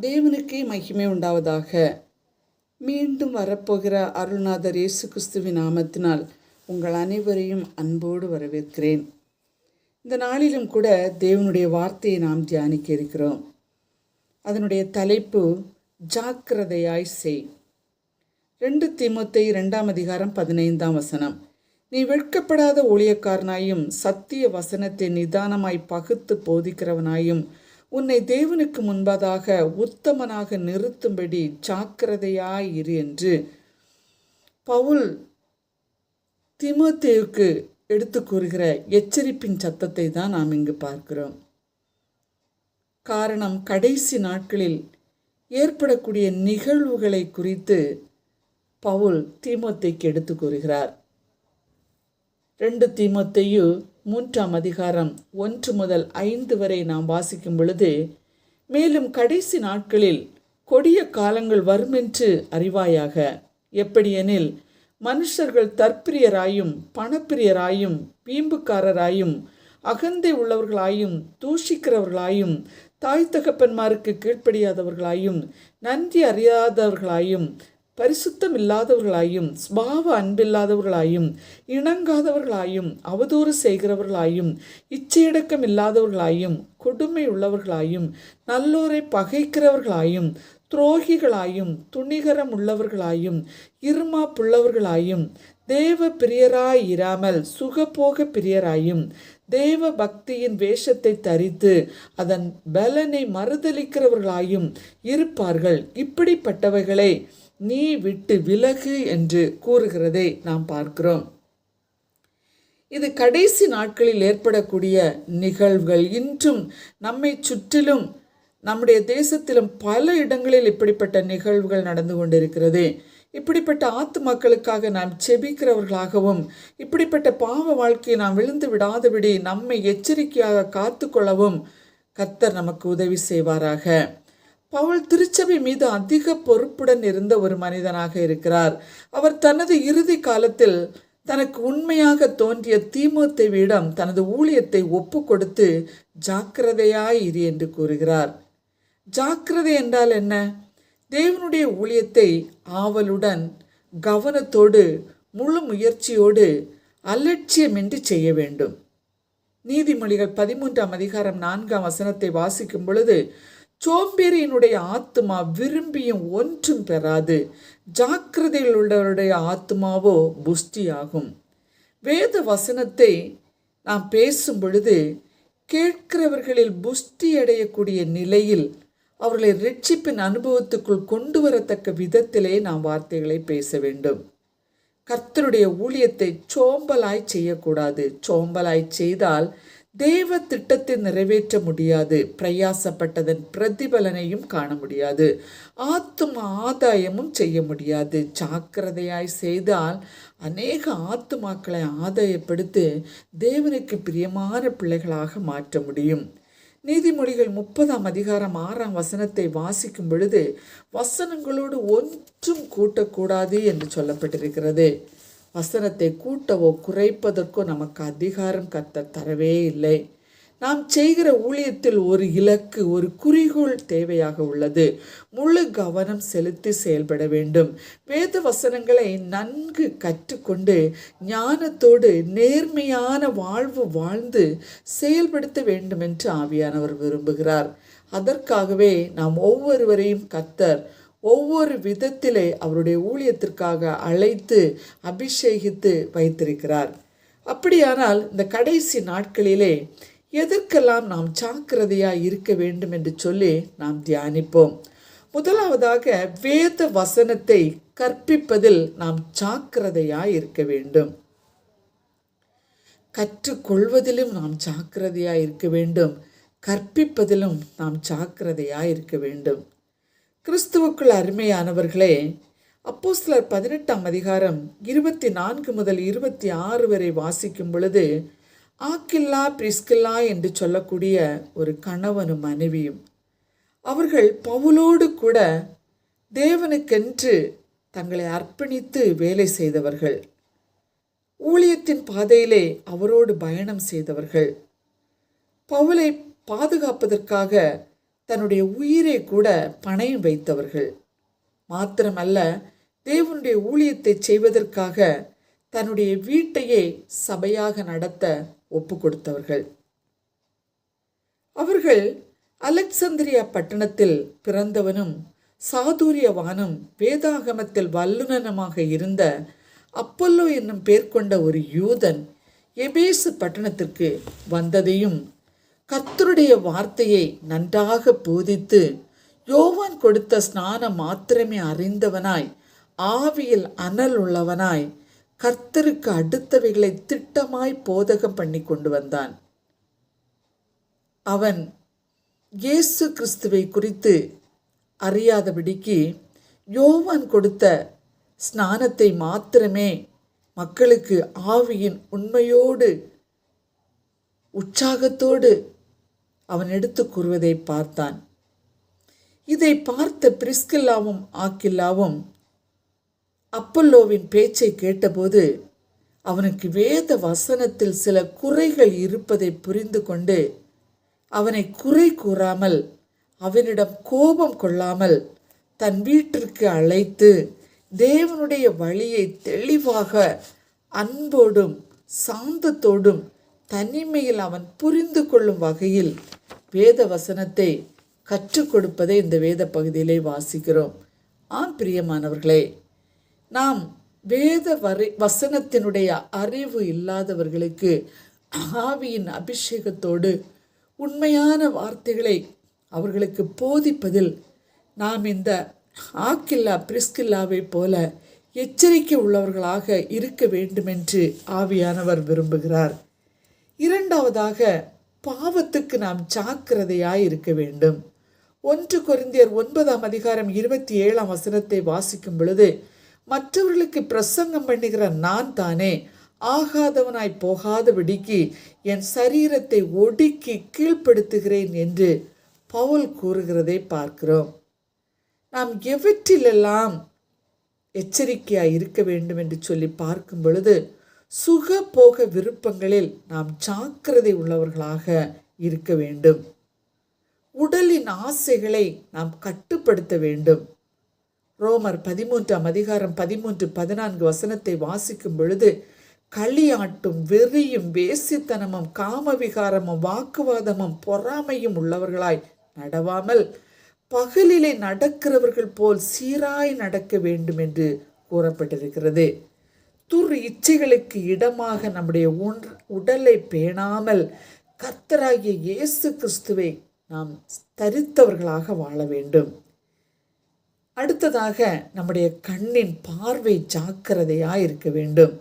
தேவனுக்கே மகிமை உண்டாவதாக. மீண்டும் வரப்போகிற அருள்நாதர் இயேசு கிறிஸ்துவின் நாமத்தினால் உங்கள் அனைவரையும் அன்போடு வரவேற்கிறேன். இந்த நாளிலும் கூட தேவனுடைய வார்த்தையை நாம் தியானிக்க இருக்கிறோம். அதனுடைய தலைப்பு ஜாக்கிரதையாய் செய். ரெண்டு திமுத்தை இரண்டாம் அதிகாரம் பதினைந்தாம் வசனம். நீ வெட்கப்படாத ஊழியக்காரனாயும் சத்திய வசனத்தை நிதானமாய் பகுத்து போதிக்கிறவனாயும் உன்னை தேவனுக்கு முன்பதாக உத்தமனாக நிறுத்தும்படி ஜாக்கிரதையாயிரு என்று பவுல் திமுத்தேவுக்கு எடுத்து கூறுகிற எச்சரிப்பின் சத்தத்தை தான் நாம் இங்கு பார்க்கிறோம். காரணம் கடைசி நாட்களில் ஏற்படக்கூடிய நிகழ்வுகளை குறித்து பவுல் தீமத்தைக்கு எடுத்து கூறுகிறார். ரெண்டு தீமத்தையும் மூன்றாம் அதிகாரம் ஒன்று முதல் ஐந்து வரை நாம் வாசிக்கும் பொழுது மேலும் கடைசி நாட்களில் கொடிய காலங்கள் வருமென்று அறிவாயாக. எப்படியெனில் மனுஷர்கள் தற்பிரியராயும் பணப்பிரியராயும் வீம்புக்காரராயும் அகந்தை உள்ளவர்களாயும் தூஷிக்கிறவர்களாயும் தாய் தகப்பன்மாருக்கு கீழ்ப்படியாதவர்களாயும் நன்றி அறியாதவர்களாயும் பரிசுத்தம் இல்லாதவர்களாயும் ஸ்பாவ அன்பில்லாதவர்களாயும் இணங்காதவர்களாயும் அவதூறு செய்கிறவர்களாயும் இச்சையடக்கம் இல்லாதவர்களாயும் கொடுமை உள்ளவர்களாயும் நல்லோரை பகைக்கிறவர்களாயும் துரோகிகளாயும் துணிகரம் உள்ளவர்களாயும் இருமா புள்ளவர்களாயும் தேவ பிரியராய் இராமல் சுகபோக பிரியராயும் தேவ பக்தியின் வேஷத்தை தரித்து அதன் பலனை மறுதளிக்கிறவர்களாயும் இருப்பார்கள் இப்படிப்பட்டவைகளை நீ விட்டு விலகு என்று கூறுகிறதை நாம் பார்க்கிறோம். இது கடைசி நாட்களில் ஏற்படக்கூடிய நிகழ்வுகள். இன்றும் நம்மை சுற்றிலும் நம்முடைய தேசத்திலும் பல இடங்களில் இப்படிப்பட்ட நிகழ்வுகள் நடந்து கொண்டிருக்கிறது. இப்படிப்பட்ட ஆத்து மக்களுக்காக நாம் செபிக்கிறவர்களாகவும் இப்படிப்பட்ட பாவ வாழ்க்கையை நாம் விழுந்து விடாதபடி நம்மை எச்சரிக்கையாக காத்து கொள்ளவும் கத்தர் நமக்கு உதவி செய்வாராக. பவுல் திருச்சபை மீது அதிக பொறுப்புடன் இருந்த ஒரு மனிதனாக இருக்கிறார். அவர் தனது இறுதி காலத்தில் தனக்கு உண்மையாக தோன்றிய தீமோத்தேவியிடம் தனது ஊழியத்தை ஒப்பு கொடுத்து ஜாக்கிரதையாய் இரு என்று கூறுகிறார். ஜாக்கிரதை என்றால் என்ன? தேவனுடைய ஊழியத்தை ஆவலுடன் கவனத்தோடு முழு முயற்சியோடு அலட்சியமின்றி செய்ய வேண்டும். நீதிமொழிகள் பதிமூன்றாம் அதிகாரம் நான்காம் வசனத்தை வாசிக்கும் பொழுது சோம்பேறியினுடைய ஆத்மா விரும்பியும் ஒன்றும் பெறாது. ஜாக்கிரதையில் உள்ளவருடைய ஆத்மாவோ புஷ்டியாகும். வேத வசனத்தை நாம் பேசும் பொழுது கேட்கிறவர்களில் புஷ்டி அடையக்கூடிய நிலையில் அவர்களை ரட்சிப்பின் அனுபவத்துக்குள் கொண்டு வரத்தக்க விதத்திலே நாம் வார்த்தைகளை பேச வேண்டும். கர்த்தருடைய ஊழியத்தை சோம்பலாய் செய்யக்கூடாது. சோம்பலாய் செய்தால் தேவ திட்டத்தை நிறைவேற்ற முடியாது. பிரயாசப்பட்டதன் பிரதிபலனையும் காண முடியாது. ஆத்தும ஆதாயமும் செய்ய முடியாது. ஜாக்கிரதையாய் செய்தால் அநேக ஆத்துமாக்களை ஆதாயப்படுத்தி தேவனுக்கு பிரியமான பிள்ளைகளாக மாற்ற முடியும். நீதிமொழிகள் முப்பதாம் அதிகாரம் ஆறாம் வசனத்தை வாசிக்கும் பொழுது வசனங்களோடு ஒன்றும் கூட்டக்கூடாது என்று சொல்லப்பட்டிருக்கிறது. வசனத்தை கூட்டவோ குறைப்பதற்கோ நமக்கு அதிகாரம் கத்த தரவே இல்லை. நாம் செய்கிற ஊழியத்தில் ஒரு இலக்கு ஒரு குறிகோள் தேவையாக உள்ளது. முழு கவனம் செலுத்தி செயல்பட வேண்டும். வேத வசனங்களை நன்கு கற்றுக்கொண்டு ஞானத்தோடு நேர்மையான வாழ்வு வாழ்ந்து செயல்படுத்த வேண்டும் என்று ஆவியானவர் விரும்புகிறார். அதற்காகவே நாம் ஒவ்வொருவரையும் கத்தர் ஒவ்வொரு விதத்திலே அவருடைய ஊழியத்திற்காக அழைத்து அபிஷேகித்து வைத்திருக்கிறார். அப்படியானால் இந்த கடைசி நாட்களிலே எதற்கெல்லாம் நாம் ஜாக்கிரதையாக இருக்க வேண்டும் என்று சொல்லி நாம் தியானிப்போம். முதலாவதாக வேத வசனத்தை கற்பிப்பதில் நாம் ஜாக்கிரதையாக இருக்க வேண்டும். கற்றுக்கொள்வதிலும் நாம் ஜாக்கிரதையாக இருக்க வேண்டும். கற்பிப்பதிலும் நாம் ஜாக்கிரதையாக இருக்க வேண்டும். கிறிஸ்துவுக்குள் அருமையானவர்களே அப்போ சிலர் பதினெட்டாம் அதிகாரம் இருபத்தி நான்கு முதல் இருபத்தி ஆறு வரை வாசிக்கும் பொழுது ஆக்கில்லா பிரிஸ்கில்லா என்று சொல்லக்கூடிய ஒரு கணவனும் மனைவியும் அவர்கள் பவுலோடு கூட தேவனுக்கென்று தங்களை அர்ப்பணித்து வேலை செய்தவர்கள் ஊழியத்தின் பாதையிலே அவரோடு பயணம் செய்தவர்கள். பவுலை பாதுகாப்பதற்காக தன்னுடைய உயிரை கூட பணயம் வைத்தவர்கள். மாத்திரமல்ல தேவனுடைய ஊழியத்தை செய்வதற்காக தன்னுடைய வீட்டையே சபையாக நடத்த ஒப்பு கொடுத்தவர்கள் அவர்கள் அலெக்சந்திரியா பட்டணத்தில் பிறந்தவனும் சாதுரியவானும் வேதாகமத்தில் வல்லுனனமாக இருந்த அப்பல்லோ என்னும் பேர் கொண்ட ஒரு யூதன் எபேசு பட்டணத்திற்கு வந்ததையும் கத்தருடைய வார்த்தையை நன்றாக போதித்து யோவான் கொடுத்த ஸ்நானம் மாத்திரமே அறிந்தவனாய் ஆவியில் அனல் உள்ளவனாய் கர்த்தருக்கு அடுத்தவைகளை திட்டமாய் போதகம் பண்ணி கொண்டு வந்தான். அவன் இயேசு கிறிஸ்துவை குறித்து அறியாதபடிக்கு யோவான் கொடுத்த ஸ்நானத்தை மாத்திரமே மக்களுக்கு ஆவியின் உண்மையோடு உற்சாகத்தோடு அவன் எடுத்து கூறுவதை பார்த்தான். இதை பார்த்த பிரிஸ்கில்லாவும் ஆக்கில்லாவும் அப்பல்லோவின் பேச்சை கேட்டபோது அவனுக்கு வேத வசனத்தில் சில குறைகள் இருப்பதை புரிந்து கொண்டு அவனை குறை கூறாமல் அவனிடம் கோபம் கொள்ளாமல் தன் வீட்டிற்கு அழைத்து தேவனுடைய வழியை தெளிவாக அன்போடும் சாந்தத்தோடும் தனிமையில் அவன் புரிந்து கொள்ளும் வகையில் வேத வசனத்தை கற்றுக் கொடுப்பதை இந்த வேத பகுதியிலே வாசிக்கிறோம். ஆம் பிரியமானவர்களே நாம் வேத வரை வசனத்தினுடைய அறிவு இல்லாதவர்களுக்கு ஆவியின் அபிஷேகத்தோடு உண்மையான வார்த்தைகளை அவர்களுக்கு போதிப்பதில் நாம் இந்த ஆக்கில்லா பிரிஸ்கில்லாவை போல எச்சரிக்கை உள்ளவர்களாக இருக்க வேண்டுமென்று ஆவியானவர் விரும்புகிறார். இரண்டாவதாக பாவத்துக்கு நாம் ஜாக்கிரதையாய் இருக்க வேண்டும். ஒன்று கொரிந்தியர் ஒன்பதாம் அதிகாரம் இருபத்தி ஏழாம் வசனத்தை வாசிக்கும் பொழுது மற்றவர்களுக்கு பிரசங்கம் பண்ணுகிற நான் தானே ஆகாதவனாய் போகாதபடிக்கு என் சரீரத்தை ஒடுக்கி கீழ்ப்படுத்துகிறேன் என்று பவுல் கூறுகிறதை பார்க்கிறோம். நாம் எவற்றிலெல்லாம் எச்சரிக்கையாய் இருக்க வேண்டும் என்று சொல்லி பார்க்கும் பொழுது சுக போக விருப்பங்களில் நாம் ஜாக்கிரதை உள்ளவர்களாக இருக்க வேண்டும். உடலின் ஆசைகளை நாம் கட்டுப்படுத்த வேண்டும். ரோமர் பதிமூன்றாம் அதிகாரம் பதிமூன்று பதினான்கு வசனத்தை வாசிக்கும் பொழுது களியாட்டும் வெறியும் வேசித்தனமும் காமவிகாரமும் வாக்குவாதமும் பொறாமையும் உள்ளவர்களாய் நடவாமல் பகலிலே நடக்கிறவர்கள் போல் சீராய் நடக்க வேண்டும் என்று கூறப்பட்டிருக்கிறது. துர் இச்சைகளுக்கு இடமாக நம்முடைய உன் உடலை பேணாமல் கர்த்தராகிய இயேசு கிறிஸ்துவை நாம் தரித்தவர்களாக வாழ வேண்டும். அடுத்ததாக நம்முடைய கண்ணின் பார்வை ஜாக்கிரதையாக இருக்க வேண்டும்.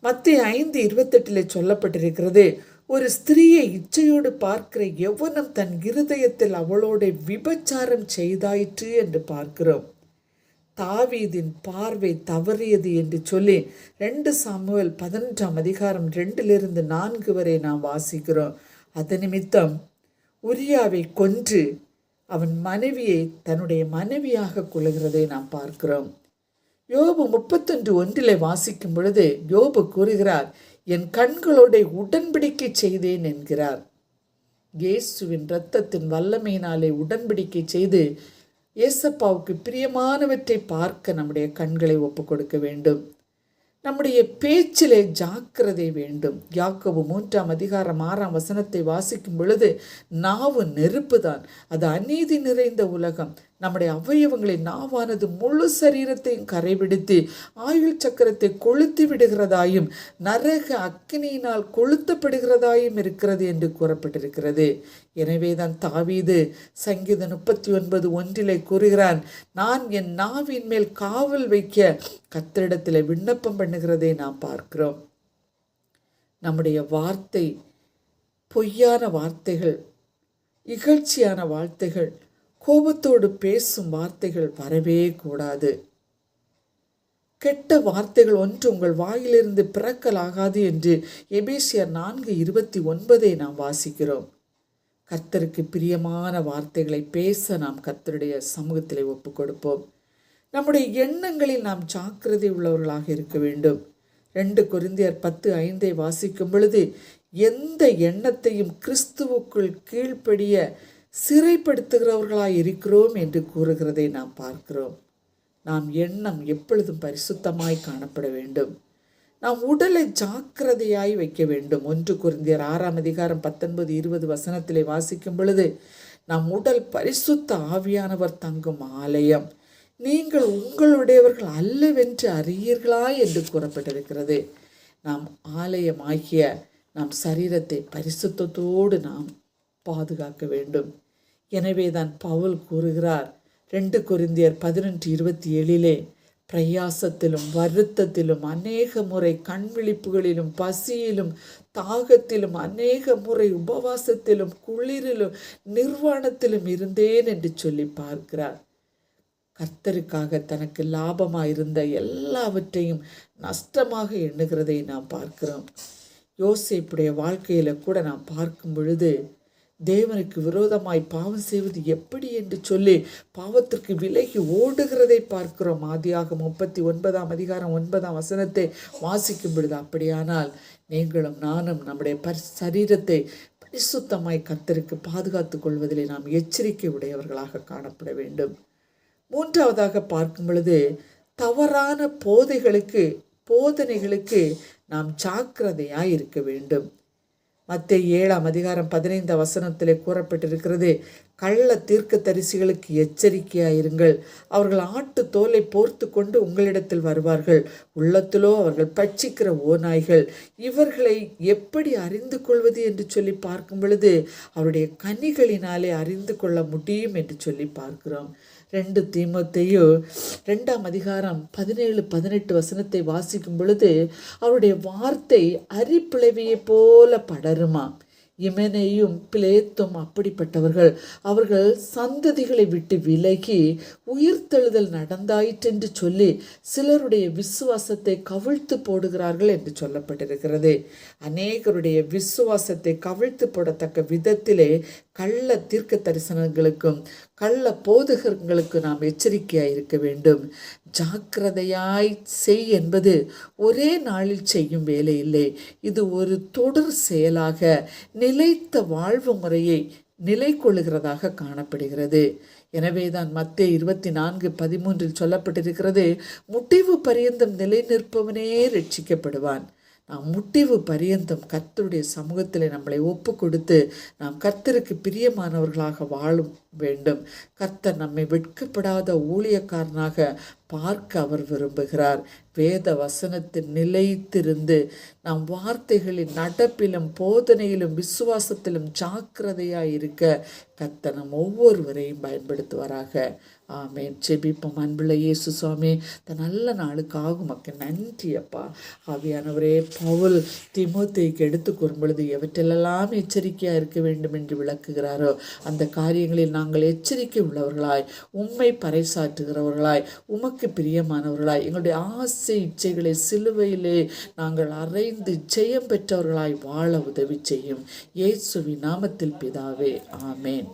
மத்திய ஐந்து இருபத்தெட்டில் சொல்லப்பட்டிருக்கிறது ஒரு ஸ்திரீயை இச்சையோடு பார்க்கிற எவனும் தன் இருதயத்தில் அவளோட விபச்சாரம் செய்தாயிற்று என்று பார்க்கிறோம். தாவீதின் பார்வை தவறியது என்று சொல்லி ரெண்டு சாமுவேல் பதினெட்டாம் அதிகாரம் ரெண்டிலிருந்து நான்கு வரை நாம் வாசிக்கிறோம். அது நிமித்தம் உரியாவை கொன்று அவன் மனைவியை தன்னுடைய மனைவியாக கொள்கிறதை நாம் பார்க்கிறோம். யோபு முப்பத்தொன்று ஒன்றிலே வாசிக்கும் பொழுது யோபு கூறுகிறார் என் கண்களோட உடன்படிக்கை செய்தேன் என்கிறார். இயேசுவின் இரத்தத்தின் வல்லமையினாலே உடன்படிக்கை செய்து ஏசப்பாவுக்கு பிரியமானவற்றை பார்க்க நம்முடைய கண்களை ஒப்பு கொடுக்க வேண்டும். நம்முடைய பேச்சிலே ஜாக்கிரதை வேண்டும். யாக்கோபு மூன்றாம் அதிகாரம் ஆறாம் வசனத்தை வாசிக்கும் பொழுது நாவு நெருப்பு தான் அது அநீதி நிறைந்த உலகம். நம்முடைய அவயவங்களை நாவானது முழு சரீரத்தையும் கரைபிடித்து ஆயுள் சக்கரத்தை கொளுத்தி விடுகிறதாயும் நரக அக்கினியினால் கொளுத்தப்படுகிறதாயும் இருக்கிறது என்று கூறப்பட்டிருக்கிறது. எனவே தான் தாவீது சங்கீத முப்பத்தி ஒன்பது ஒன்றிலே கூறுகிறான் நான் என் நாவின் மேல் காவல் வைக்க கத்திரிடத்தில் விண்ணப்பம் பண்ணுகிறதை நாம் பார்க்கிறோம். நம்முடைய வார்த்தை பொய்யான வார்த்தைகள் இகழ்ச்சியான வார்த்தைகள் கோபத்தோடு பேசும் வார்த்தைகள் வரவே கூடாது. கெட்ட வார்த்தைகள் ஒன்று உங்கள் வாயிலிருந்து பிறக்கலாகாது என்று எபேசியர் நான்கு இருபத்தி ஒன்பதை நாம் வாசிக்கிறோம். கர்த்தருக்கு பிரியமான வார்த்தைகளை பேச நாம் கர்த்தருடைய சமூகத்தில் ஒப்பு கொடுப்போம் நம்முடைய எண்ணங்களில் நாம் ஜாக்கிரதை உள்ளவர்களாக இருக்க வேண்டும். ரெண்டு குருந்தியர் பத்து ஐந்தை வாசிக்கும் பொழுது எந்த எண்ணத்தையும் கிறிஸ்துவுக்குள் கீழ்ப்படிய சிறைப்படுத்துகிறவர்களாய் இருக்கிறோம் என்று கூறுகிறதை நாம் பார்க்கிறோம். நாம் எண்ணம் எப்பொழுதும் பரிசுத்தமாய் காணப்பட வேண்டும். நாம் உடலை ஜாக்கிரதையாய் வைக்க வேண்டும். ஒன்று குருந்தியர் ஆறாம் அதிகாரம் பத்தொன்பது இருபது வசனத்திலே வாசிக்கும் பொழுது நம் உடல் பரிசுத்த ஆவியானவர் தங்கும் ஆலயம். நீங்கள் உங்களுடையவர்கள் அல்லவென்று அறியீர்களா என்று கூறப்பட்டிருக்கிறது. நாம் ஆலயமாகிய நம் சரீரத்தை பரிசுத்தத்தோடு நாம் பாதுகாக்க வேண்டும். எனவே தான் பவுல் கூறுகிறார். ரெண்டு குருந்தியர் பதினொன்று இருபத்தி ஏழிலே பிரயாசத்திலும் வருத்தத்திலும் அநேக முறை கண் விழிப்புகளிலும் பசியிலும் தாகத்திலும் அநேக முறை உபவாசத்திலும் குளிரிலும் நிர்வாணத்திலும் இருந்தேன் என்று சொல்லி பார்க்கிறார். கர்த்தருக்காக தனக்கு லாபமாக இருந்த எல்லாவற்றையும் நஷ்டமாக எண்ணுகிறதை நாம் பார்க்கிறோம். யோசிப்புடைய வாழ்க்கையில் கூட நாம் பார்க்கும் பொழுது தேவனுக்கு விரோதமாய் பாவம் செய்வது எப்படி என்று சொல்லி பாவத்திற்கு விலகி ஓடுகிறதை பார்க்கிறோம். ஆதியாக முப்பத்தி ஒன்பதாம் அதிகாரம் ஒன்பதாம் வசனத்தை வாசிக்கும் பொழுது அப்படியானால் நீங்களும் நானும் நம்முடைய பரி சரீரத்தை பரிசுத்தமாய் கத்தருக்கு பாதுகாத்துக் கொள்வதிலே நாம் எச்சரிக்கை உடையவர்களாக காணப்பட வேண்டும். மூன்றாவதாக பார்க்கும் பொழுது தவறான போதைகளுக்கு போதனைகளுக்கு நாம் ஜாக்கிரதையாய் இருக்க வேண்டும். மத்திய ஏழாம் அதிகாரம் பதினைந்து வசனத்திலே கூறப்பட்டிருக்கிறது கள்ள தீர்க்க தரிசிகளுக்கு எச்சரிக்கையாயிருங்கள். அவர்கள் ஆட்டு தோலை போர்த்து கொண்டு உங்களிடத்தில் வருவார்கள். உள்ளத்திலோ அவர்கள் பட்சிக்கிற ஓநாய்கள். இவர்களை எப்படி அறிந்து கொள்வது? என்று சொல்லி பார்க்கும் பொழுது அவருடைய கனிகளினாலே அறிந்து கொள்ள முடியும் என்று சொல்லி பார்க்கிறோம். ரெண்டு தீமத்தையோ ரெண்டாம் அதிகாரம் பதினேழு பதினெட்டு வசனத்தை வாசிக்கும் பொழுது அவருடைய வார்த்தை அரிப்பிளவியைப் போல படருமா? இமனையும் பிளேத்தும் அப்படிப்பட்டவர்கள். அவர்கள் சந்ததிகளை விட்டு விலகி உயிர்த்தெழுதல் நடந்தாயிற்றென்று சொல்லி சிலருடைய விசுவாசத்தை கவிழ்த்து போடுகிறார்கள் என்று சொல்லப்பட்டிருக்கிறது. அநேகருடைய விசுவாசத்தை கவிழ்த்து போடத்தக்க விதத்திலே கள்ள தீர்க்க தரிசனங்களுக்கும் கள்ள போதகர்களுக்கு நாம் எச்சரிக்கையாக இருக்க வேண்டும். ஜாக்கிரதையாய் செய் என்பது ஒரே நாளில் செய்யும் வேலை இல்லை. இது ஒரு தொடர் செயலாக நிலைத்த வாழ்வு முறையை நிலை கொள்ளுகிறதாக காணப்படுகிறது. எனவேதான் மத்திய இருபத்தி நான்கு பதிமூன்றில் சொல்லப்பட்டிருக்கிறது முடிவு பரியந்தம் நிலை நிற்பவனே ரட்சிக்கப்படுவான். முட்டிவு பரியந்தம் கர்த்தருடைய சமூகத்தில் நம்மளை ஒப்பு கொடுத்து நாம் கர்த்தருக்கு பிரியமானவர்களாக வாழும் வேண்டும். கர்த்தர் நம்மை வெட்கப்படாத ஊழியக்காரனாக பார்க்க அவர் விரும்புகிறார். வேத வசனத்தில் நிலைத்திருந்து நாம் வார்த்தைகளின் நடப்பிலும் போதனையிலும் விசுவாசத்திலும் ஜாக்கிரதையாக இருக்க கத்தனம் ஒவ்வொருவரையும் பயன்படுத்துவாராக. ஆமேன். செபிப்போம் அன்புள்ள இயேசு சுவாமி இந்த நல்ல நாளுக்காக உமக்கு நன்றி அப்பா. ஆவியானவரே பவுல் திமுத்தைக்கு எடுத்து கூறும் பொழுது எவற்றெல்லாம் எச்சரிக்கையாக இருக்க வேண்டும் என்று விளக்குகிறாரோ அந்த காரியங்களில் நாங்கள் எச்சரிக்கை உள்ளவர்களாய் உண்மை பறைசாற்றுகிறவர்களாய் உமக்கு பிரியமானவர்களாய் எங்களுடைய ஆசை இச்சைகளை சிலுவையிலே நாங்கள் அறைந்து ஜெயம் பெற்றவர்களாய் வாழ உதவி செய்யும் இயேசுவின் நாமத்தில் பிதாவே ஆமேன்.